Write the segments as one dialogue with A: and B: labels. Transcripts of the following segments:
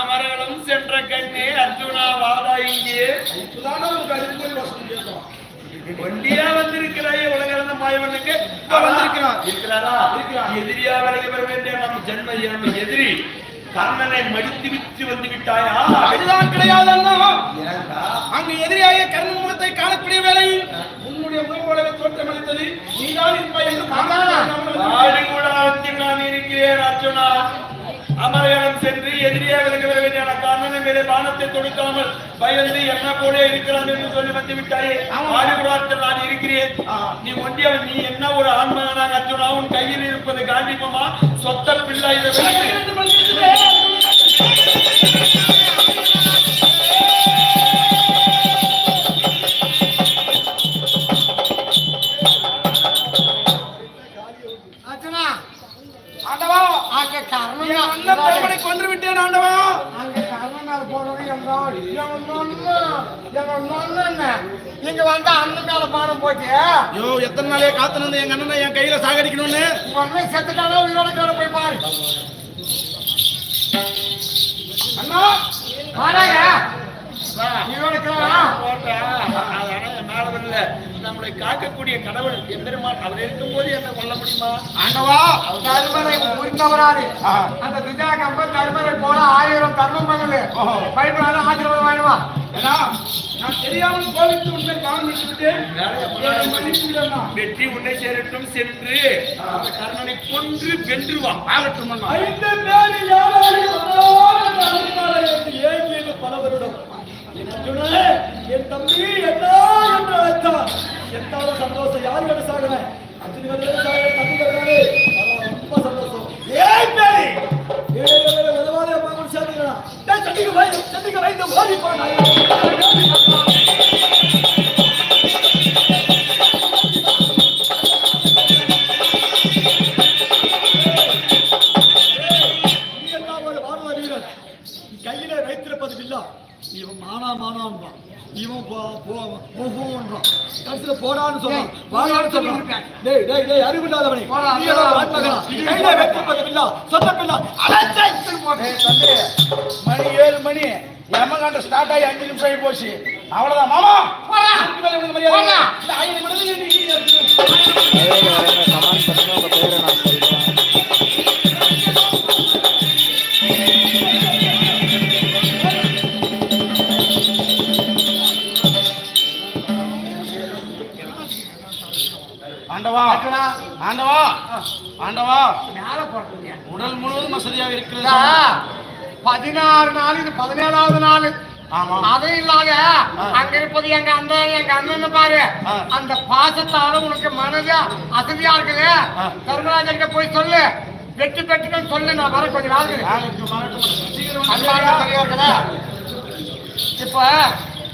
A: அமரலம் சென்ற கண்ணே அர்ஜுனா வாடா இங்கே. ஒண்டியா வந்திருக்கிறாய் உலகிழந்த மாயவனுக்கு.
B: வந்திருக்கிறான்.
A: இருக்கிறாரா. எதிரியா விலகி வர வேண்டிய நம்ம ஜென்ம நம்ம எதிரி. கர்ணனை மடித்து விட்டு வந்து விட்டாயா?
B: அதுதான் கிடையாது? அங்கு எதிரியாக கர்ண முகத்தை காணக்கூடிய வேளையில் உன்னுடைய முகப்போலவே தோற்றமளித்தது நீதான் இருப்பாய் என்று
A: நான் இருக்கிறேன் அர்ஜுனா. அமரகணம் சென்று எதிரியா விலகி வேண்டிய கர்ணனை மேலே பானத்தை தொடுக்காமல் பயந்து என்ன போல இருக்கிறான் என்று சொல்லி வந்து விட்டாயே. கூட நான் இருக்கிறேன். நீ ஒண்டியவன் நீ என்ன ஒரு ஆன்மகனாக அர்ஜுனா உன் கையில் இருப்பது காந்திபமா சொத்த பிள்ளை இதை
B: அண்ணன் பெருமனை கொன்று விட்டேன் ஆண்டவா.
C: இங்க வந்து அண்ணன் மேல பாடம் போச்சு.
B: ஐயோ எத்தனை நாளே காத்து நின்று எங்க அண்ணனை என் கையில சாகடிக்கணும்னு?
C: அண்ணன் செத்துட்டானா உயிரோட கேட போய் பாரு.
B: அண்ணா
C: வாடாங்க
A: என் மேல வரல. நம்மளை காக்கக்கூடிய கடவுள் எம்பெருமான் அவர் இருக்கும்போது என்ன கொல்ல முடியுமா
B: ஆண்டவா
C: தருமனை புரிந்தவராரு
B: ஆ.
C: அந்த விஜயா கம்ப தருமனை போல ஆயிரம் தர்மம் பண்ணுது
B: ஓஹோ.
C: பயப்படாத ஆசீர்வாதம்
B: ஏன்னா நான் தெரியாமல் கோவித்து உண்மை காரணம்.
A: வெற்றி உன்னை சேரட்டும் சென்று அந்த கர்ணனை கொன்று வென்றுவான்
B: ஆகட்டும்.
A: ஐந்து என்று ஏங்கியது பல வருடம் என் தம்பி என்ன என்று அழைத்தான் எத்தாலும் சந்தோஷம் யார் வேணும் சாகுறேன் அர்ஜுனி வந்து சாகுறேன் தம்பி வருகிறாரு ரொம்ப சந்தோஷம் ஏன் பேரி ஏய் ஏய், ஏய், உதவாதே அம்மா கூட சேர்ந்துக்கலாம் வைத்து சட்டிக்கு வைத்து ஓடி போகும்ன்றான். கடைசியில போடான்னு சொல்றான். வாடான்னு சொல்றான். டேய் டேய் டேய் அறிவில்லாதவனே
C: போடா,
A: நீ எல்லாம் ஆண்மகனா? கையிலே வைத்திருப்பது வில்லா சொந்த பில்லா அழைச்சை
B: ஏய் தம்பி, மணி ஏழு மணி. எமகாண்ட ஸ்டார்ட் ஆகி அஞ்சு நிமிஷம் ஆகி போச்சு. அவ்வளவுதான். மாமா! மரியாதை. ஐந்து நிமிடத்துல ஆண்டவா. ஆண்டவா. ஆண்டவா. உடல் முழுவதும் வசதியாக இருக்கிறது.
C: பதினாறு நாள் இது பதினேழாவது நாள்.
B: ஆமா.
C: அதுவும் இல்லாத. அங்க இருப்பது எங்க அண்ணன் எங்க அண்ணன் பாரு. அந்த பாசத்தால உனக்கு மனது அசதியா இருக்குது.
B: ஆ.
C: கருமராஜர்கிட்ட போய் சொல்லு. வெற்றி பெற்றுன்னு சொல்லு நான் வர கொஞ்ச நாள். இப்ப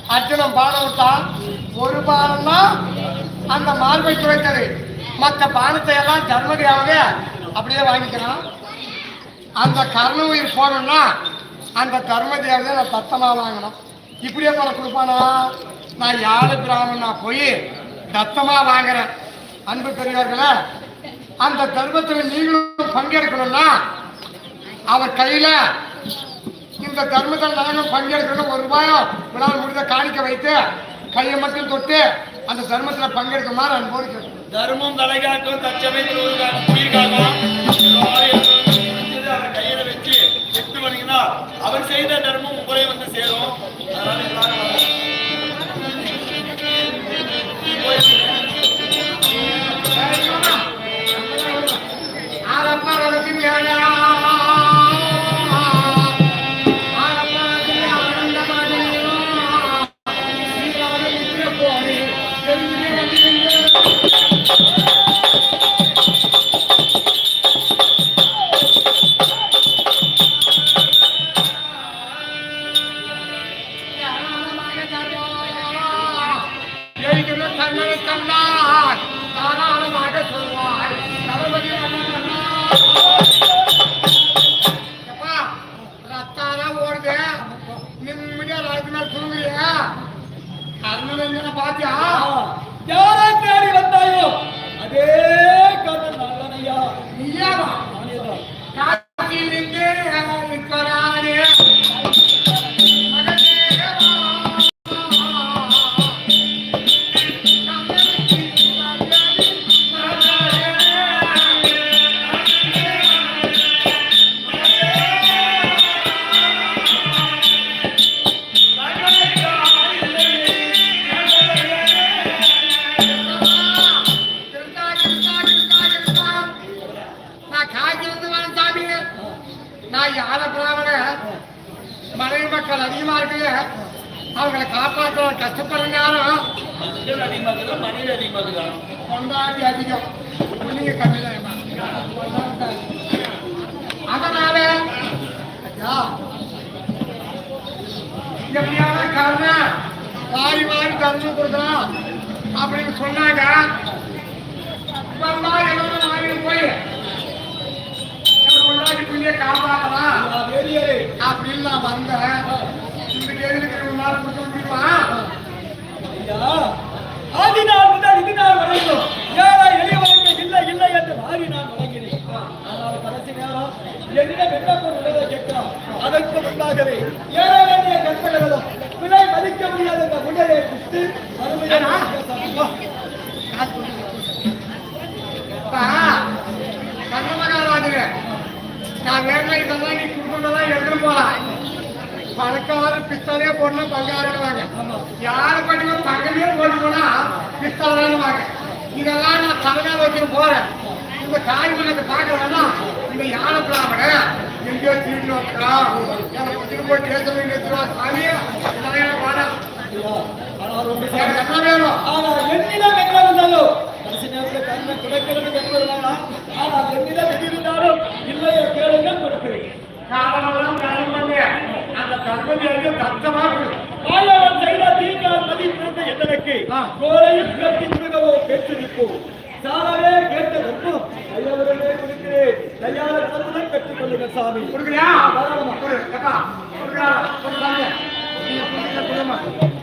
C: அர்ஜுனன் பானம் விட்டான். ஒரு பானம் தான் அந்த மார்பை துவைத்தது மற்ற பானத்தை எல்லாம் தர்மகிராமக அப்படியே வாங்கிக்கலாம். அந்த கர்ண உயிர் போகணும்னா அந்த தர்மதியாவது நான் தத்தமாக வாங்கணும். இப்படியே போல கொடுப்பானா? நான் யாழ் பிராமணா போய் தத்தமாக வாங்குறேன். அன்பு பெரியவர்களே அந்த தர்மத்தில் நீங்களும் பங்கெடுக்கணும்னா அவர் கையில் இந்த தர்மத்தில் நானும் பங்கெடுக்கணும். ஒரு ரூபாயோ உங்களால் முடிந்த காணிக்க வைத்து கையை மட்டும் தொட்டு அந்த தர்மத்தில் பங்கெடுக்குமாறு அன்போடு கேட்கணும்
A: தர்மம் தலைகாக்கும் தச்சமையில் ஒரு உயிர் காக்கும் கையில வச்சு விட்டு வந்தீங்கன்னா அவர் செய்த தர்மம் உங்களே வந்து சேரும். அதனால எல்லாரும் அதிகமாக இருக்குதா?
C: கொண்டாடி அதிகம் நீங்க கம்மி அதனால ஐயா எப்படியான காரணம் வாரி வாரி தர்மம் கொடுக்கலாம் அப்படின்னு சொன்னாங்க வந்தா எல்லாரும் வாங்கி போய் என் கொண்டாடி புள்ளிய காப்பாற்றலாம்
D: வேடியரே
C: அப்படின்னு நான் வந்தேன் இந்த கேள்விக்கு ஒரு நாள் கொடுத்து விட்டுருவான்
D: ஐயா இது நாள் வரைக்கும் ஏழை எளியவனுக்கு இல்லை இல்லை என்று மாறி நான் வழங்கினேன் ஆனால் கடைசி நேரம் என்னிடம் என்ன பொருள் கேட்கிறான். அதற்கு முன்பாகவே ஏழை வேண்டிய கற்பனைகளும் விலை மதிக்க முடியாத இந்த
C: கண்ண மகாராஜரே, நான் வேலை இதெல்லாம் நீ கொடுக்கறதெல்லாம் எடுத்துட்டு போலாம் பணக்காரர் பித்தளையே போடல பங்காருவாங்க யாரை வாங்க இதெல்லாம் நான் தலைமையில வச்சுட்டு போறேன். இந்த காய்கறி பார்க்கறதுனா இந்த யானை பிராமண? எங்கேயோ திரும்பி வைக்கலாம் எனக்கு திரும்ப போய் தேசம் நிறுத்துவா சாமி? இதெல்லாம் வேணாம். வேணும்?
D: என்னிடம் என்ன இருந்தாலும்? கடைசி நேரத்தில் கண்ணை துடைக்கிறது என்பதுதானா ஆனால் என்னிடம் இருந்தாலும் இல்லையே கொடுக்கிறேன்.
C: அந்த கொடு.
D: ஆயவன் செய்த தீங்கால் கோலையும் கட்டி முருகவோ கேட்டு நிற்போம். சாரவே கேட்ட வெப்பம். ஐயவர்களே கொடுக்கிறேன். கையாள தத்துடன் கற்றுக் கொள்ளுங்கள் சாமி.
C: கொடுக்குறியா? கொடுக்குறா, கொடுக்குறாங்க. நீ கொடுக்குற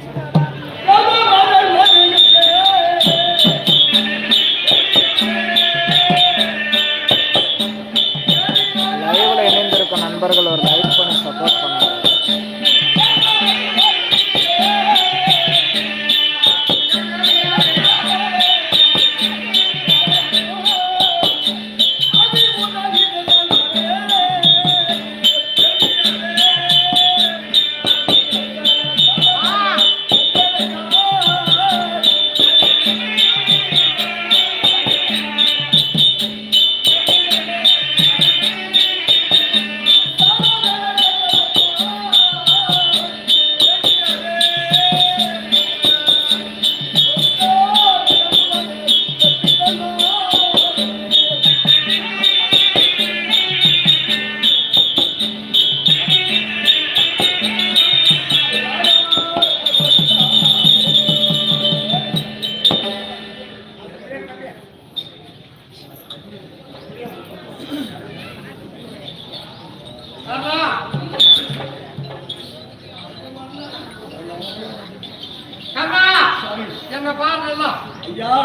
C: என்ன பாருங்க
D: ஐயா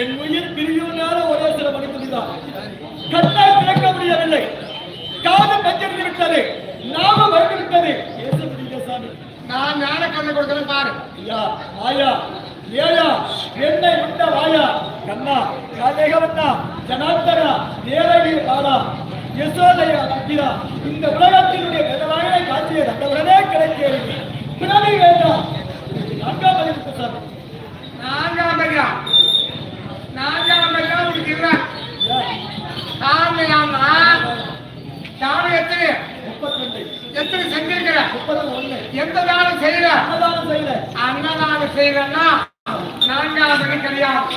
D: என் உயிர் பிரியும்னால ஒரே சில மணித்துளிதான் கண்ணை திறக்க முடியவில்லை. காது பஞ்செடுத்து விட்டது. நாம மறந்து விட்டது. பேச முடியல சாமி.
C: நான் ஞான கண்ணு கொடுக்கறேன் பாரு.
D: ஐயா ஆயா ஏயா என்னை விட்ட வாயா. கண்ணா காதேகவண்ணா ஜனார்த்தனா தேவகி பாலா யசோதையா புத்திரா இந்த உலகத்தினுடைய வேதவாயிலை காட்சியை கண்டவுடனே கிடைக்கிறது பிறவி வேண்டாம் நான்காம் பதிவுக்கு சாமி
C: நான்காம் ஐயா நான்காம் ஐயா உங்களுக்கு இல்ல சாமியாமா சாமி எத்தனை எத்தனை செஞ்சிருக்கிற? எந்த
D: அன்னதானம் செய்யல
C: அன்னதானம் செய்யறன்னா நான்காம் மணி கல்யாணம்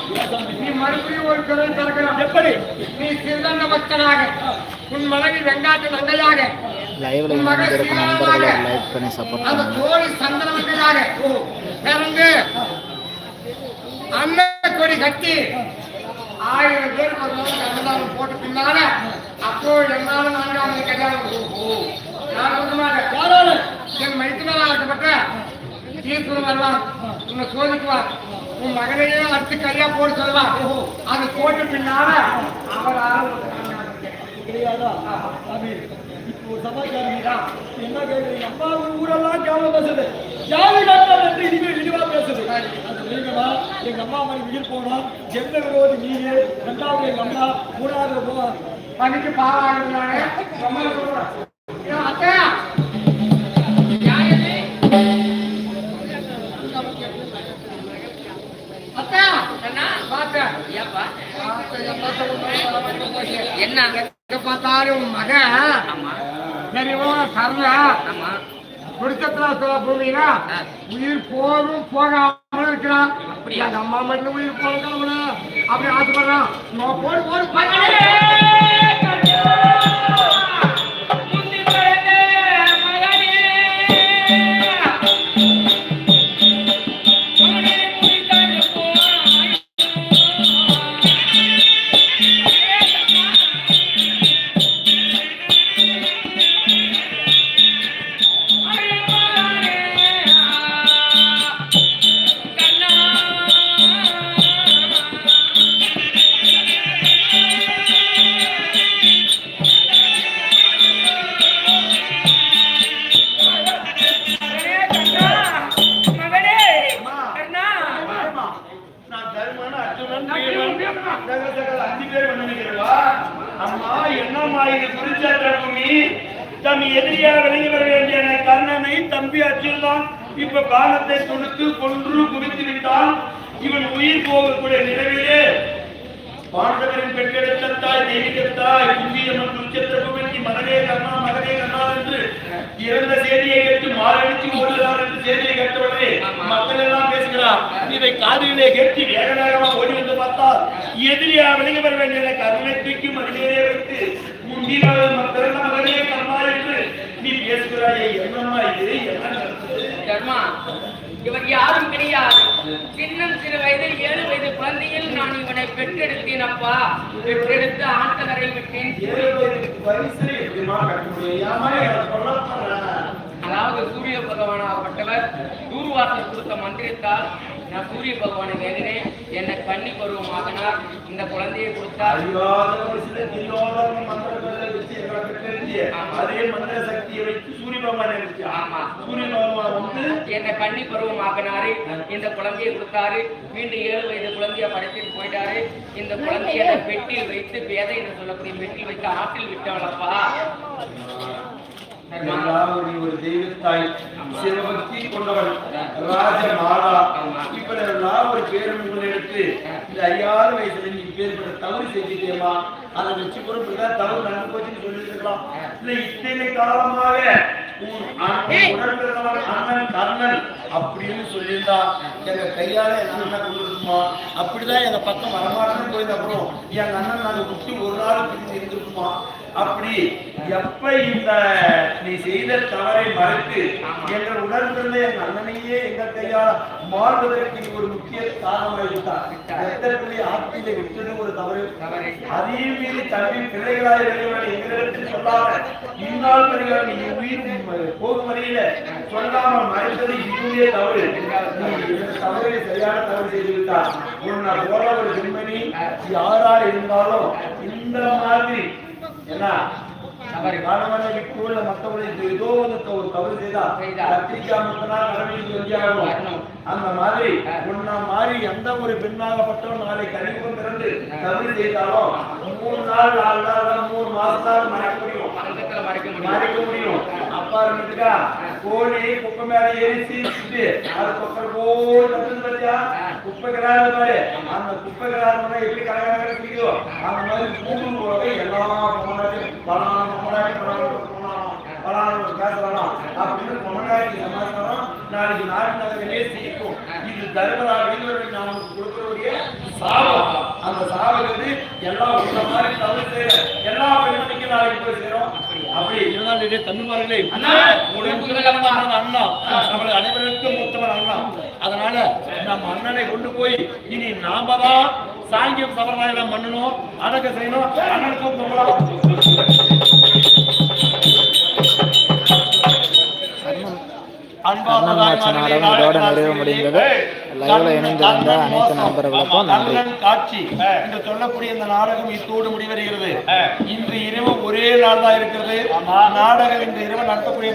C: நீ மறுபடியும் ஒரு குரல் திறக்கலாம்
D: எப்படி?
C: நீ சிறந்த பக்தனாக. உன் மனைவி வெங்காட்டு நங்கையாக
E: லைவ்ல இணைந்திருக்கும் நண்பர்கள் லைக் பண்ணி சப்போர்ட்
C: அந்த
E: பண்ணுங்க.
C: தோழி சந்தனவங்களாக பிறந்து அன்ன கொடி கட்டி ஆயிரம் பேர் ஒரு நாளைக்கு அன்னதானம் போட்டு பின்னால அப்போ என்னால நான்காம் மணி கல்யாணம் ஓஹோ நான் சொல்ல மாட்டேன்.
D: யாரால
C: தீர்ப்பு வருவான் உன்னை சோதிக்குவான் உன் மகனையே அடுத்து கையா போட சொல்லுவான் அது போட்டு பின்னால அவர்
D: இப்போ இதான். என்ன கேக்குறீங்க அம்மா ஊரெல்லாம் கேவலம் பேசுது. ஜாதி டாக்டர் என்று இழிவா பேசுது? அது நீங்கம்மா எங்க அம்மா மணி உயிர் போனா எந்த விரோதி நீங்க ரெண்டாவது எங்க அம்மா மூணாவது
C: பணிக்கு ரொம்ப
F: என்ன
C: பார்த்தாலும் உன் மகன் தெரியுமா கர்ணா குடிச்சத்துல சொல்ல போனீங்கன்னா உயிர் போகும் போகாம இருக்கிறான். அப்படியா? அம்மா மட்டும் உயிர் போகணும் அப்படி ஆசைப்படுறான் போடு போடு.
A: தம் எதிரியா விளங்கி வர வேண்டிய கர்ணனை தம்பி அச்சுள்ளான் இப்ப பானத்தை தொடுத்து கொன்று குவித்து விட்டான். இவன் உயிர் போகக்கூடிய நிலவிலே பாண்டவரின் பெற்றெடுத்த தாய் தேவிகத்தாய் குந்தியம்மன் குருச்சேத்திர மகனே கண்ணா மகனே கண்ணா என்று இறந்த செய்தியை கேட்டு மாரடித்து ஓடுகிறார் என்று செய்தியை கேட்டவுடனே மக்கள் எல்லாம் பேசுகிறார். இதை காதிலே கேட்டு வேக வேகமாக ஓடி வந்து பார்த்தால் எதிரியா விலகி வர வேண்டிய கருணை தூக்கி மதிலே வைத்து நீ பேசுகிறாயே என்னம்மா இது
F: தர்மா யாரும் கிடையாது. சின்னம் சிறு வயது ஏழு வயது குழந்தையில் நான் இவனை பெற்றெடுத்தேன் அப்பா பெற்றெடுத்து விட்டேன். அதாவது சூரிய பகவானாகப்பட்டவர் தூர்வாசல் கொடுத்த மந்திரத்தால் நான் சூரிய பகவானை வேண்டினேன் என்னை கண்ணி பருவமாகனார் இந்த குழந்தையை கொடுத்தார்
A: அறியாத வயசுல தெரியாத மந்திரங்களை வச்சு அதே மந்திர சக்தியை வைத்து சூரிய பகவானை வச்சு
F: ஆமா.
A: சூரிய பகவான் வந்து
F: என்னை கண்ணி பருவமாக்கினாரு. இந்த குழந்தையை கொடுத்தாரு. மீண்டும் ஏழு வயது குழந்தைய படைச்சிட்டு போயிட்டாரு. இந்த குழந்தைய நான் பெட்டியில் வைத்து பேதை என்று சொல்லக்கூடிய பெட்டியில் வைத்து ஆற்றில் விட்டவளப்பா.
A: எல்லாம் ஒரு தெய்வத்தாய் சிவபக்தி கொண்டவள் ராஜ மாதா இப்படி எல்லாம் ஒரு பேரும் எடுத்து இந்த ஐயாறு வயசுல நீ பேர் தவறு செஞ்சுட்டேமா அதை வச்சு கூட இப்படிதான் தவறு நடந்து போச்சுன்னு சொல்லிட்டு இருக்கலாம் இல்ல இத்தனை காலமாக அண்ணன் கர்ணன் அப்படின்னு சொல்லியிருந்தா எங்க கையால எங்க அண்ணன் இருக்குமா அப்படிதான் எங்க பக்கம் வரமாட்டேன்னு போயிருந்த அப்புறம் எங்க அண்ணன் நாங்க விட்டு ஒரு நாள் இருந்திருக்குமா? அப்படி எப்ப இந்த நீ செய்த தவறை மறைத்து எங்கள் உணர்ந்திருந்த எங்க அண்ணனையே எங்கள் கையால் மாறுவதற்கு நீ ஒரு முக்கிய காரணமாகிவிட்டார் எத்தனை ஆட்சியில விட்டது ஒரு தவறு. அதையும் மீறி தம்பி பிள்ளைகளாய் இறைவன் எங்களிடத்தில் சொல்லாம இந்நாள் பிறகு நீ உயிர் போகும் வரையில சொல்லாமல் மறைத்தது இதுவே தவறு. தவறை சரியான தவறு செய்து விட்டார் உன்னை போல ஒரு பெண்மணி யாரா இருந்தாலும் இந்த மாதிரி என்ன
F: தவறு.
A: கணவனை விட்டு உள்ள மற்றவர்களுக்கு ஏதோ ஒரு ஒரு தவறு செய்தா
F: செய்தா.
A: கத்திரிக்காய் முத்தனா கடவுளுக்கு வெளியாகும்
F: வரணும்.
A: அந்த மாதிரி உன்ன மாதிரி எந்த ஒரு பெண்ணாகப்பட்டவன் நாளை கழிவு பிறந்து தவறு செய்தாலும் மூணு நாள் நாலு நாள் மூணு மாசம் தான் மறைக்க முடியும்.
F: மறைக்க முடியும்.
A: அப்பா இருந்துட்டுக்கா கோழி குப்பை மேல ஏறி சீச்சிட்டு அது குப்பை போல் பாத்தியா? குப்பை கிராது பாரு அந்த குப்பை கிராது எப்படி கலகலக பிடிக்குதோ அந்த மாதிரி மூணு போலவே எல்லா பொம்மனாட்டையும் பலான பொம்மனாட்டி பலான பேசலாம் அப்படின்னு பொம்மனாட்டி சமாச்சாரம் நாளைக்கு நாட்டு நகரிலே செய்யும் இது தர்மராஜன் நான் உனக்கு கொடுக்கக்கூடிய சாபம். அந்த சாபத்துக்கு எல்லாம் இந்த மாதிரி தவறு செய்யற எல்லா பெண்மணிக்கும் நாளைக்கு போய் சேரும். அப்படி இருந்தால் இதே தன்னுமார்களே
F: அண்ணா,
A: நம்மளை அண்ணா. அதனால நம்ம அண்ணனை கொண்டு போய் இனி நாம தான் சாங்கியம் சம்பிரதாயம் பண்ணணும். அடக்க செய்யணும். அண்ணனுக்கும் பொங்கலாம்
E: கண்ணன் மாச்சு நாடகம் இதோட நிறைவு முடிந்தது. லைவ்ல இணைந்திருந்த அனைத்து நண்பர்களுக்கும் நன்றி.
A: கண்ணன் காட்சி. என்று சொல்லக்கூடிய இந்த நாடகம் இத்தோடு முடிவடைகிறது. இன்று இரவு ஒரே நாள் தான் இருக்கிறது நாடகம் இன்று இரவு நடத்தக்கூடிய